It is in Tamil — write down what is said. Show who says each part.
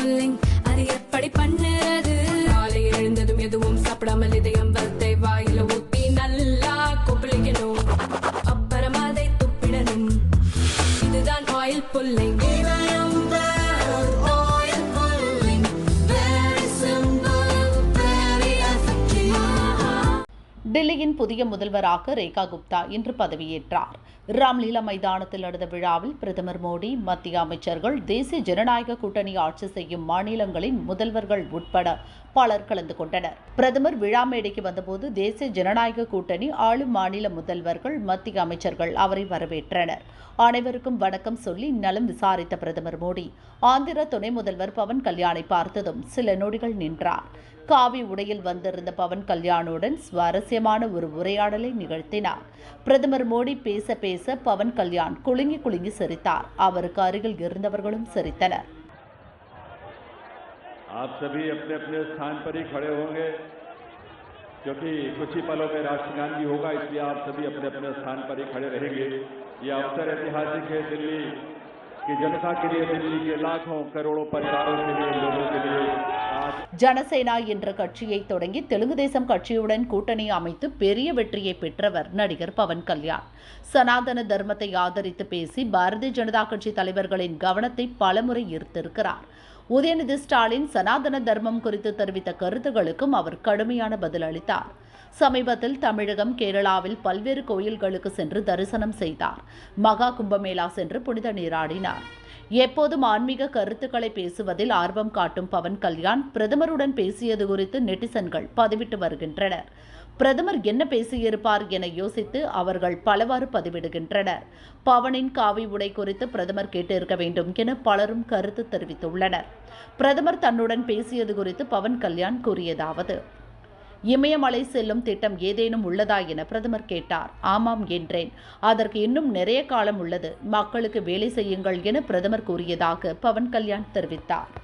Speaker 1: புல்லிங் அது எப்படி பண்ணுறது? காலை எழுந்ததும் எதுவும் சாப்பிடாமல் இதயம்
Speaker 2: டெல்லியின் புதிய முதல்வராக ரேகா குப்தா இன்று பதவியேற்றார். ராம்லீலா மைதானத்தில் நடந்த விழாவில் பிரதமர் மோடி மத்திய அமைச்சர்கள் தேசிய ஜனநாயக கூட்டணி ஆட்சி செய்யும் மாநிலங்களின் முதல்வர்கள் உட்பட பலர் கலந்து கொண்டனர். பிரதமர் விழா மேடைக்கு வந்தபோது தேசிய ஜனநாயக கூட்டணி ஆளும் மாநில முதல்வர்கள் மத்திய அமைச்சர்கள் அவரை வரவேற்றனர். அனைவருக்கும் வணக்கம் சொல்லி நலம் விசாரித்த பிரதமர் மோடி ஆந்திர துணை முதல்வர் பவன் கல்யாணை பார்த்ததும் சில நொடிகள் நின்றார். காவி உடையில் வந்திருந்த பவன் கல்யாணுடன் சுவாரஸ்யமான ஒரு உரையாடலை நிகழ்த்தினார் பிரதமர் மோடி பேச பேச பவன் கல்யாண் குலுங்கி குலுங்கி சிரித்தார் அவருக்கு அருகில் இருந்தவர்களும் சிரித்தனர்
Speaker 3: आप सभी अपने अपने स्थान पर ही खड़े होंगे क्योंकि कुछ ही पलों में राष्ट्रगान भी होगा इसलिए आप सभी अपने अपने स्थान पर ही खड़े रहेंगे ये अवसर ऐतिहासिक है दिल्ली
Speaker 2: ஜனசேனா என்ற கட்சியை தொடங்கி தெலுங்கு தேசம் கட்சியுடன் கூட்டணி அமைத்து பெரிய வெற்றியை பெற்றவர் நடிகர் பவன் கல்யாண். சனாதன தர்மத்தை ஆதரித்து பேசி பாரதிய ஜனதா கட்சி தலைவர்களின் கவனத்தை பலமுறை ஈர்த்திருக்கிறார். உதயநிதி ஸ்டாலின் சனாதன தர்மம் குறித்து தெரிவித்த கருத்துகளுக்கும் அவர் கடுமையான பதில் அளித்தார். சமீபத்தில் தமிழகம் கேரளாவில் பல்வேறு கோயில்களுக்கு சென்று தரிசனம் செய்தார். மகா கும்பமேளா சென்று புனித நீராடினார். எப்போதும் ஆன்மீக கருத்துக்களை பேசுவதில் ஆர்வம் காட்டும் பவன் கல்யாண் பிரதமருடன் பேசியது குறித்து நெட்டிசன்கள் பதிவிட்டு வருகின்றனர். பிரதமர் என்ன பேசியிருப்பார் என யோசித்து அவர்கள் பலவாறு பதிவிடுகின்றனர். பவனின் காவி உடை குறித்து பிரதமர் கேட்டிருக்க வேண்டும் என பலரும் கருத்து தெரிவித்துள்ளனர். பிரதமர் தன்னுடன் பேசியது குறித்து பவன் கல்யாண் கூறியதாவது இமயமலை செல்லும் திட்டம் ஏதேனும் உள்ளதா என பிரதமர் கேட்டார். ஆமாம் என்றேன். அதற்கு இன்னும் நிறைய காலம் உள்ளது. மக்களுக்கு வேலை செய்யுங்கள் என பிரதமர் கூறியதாக பவன் கல்யாண் தெரிவித்தார்.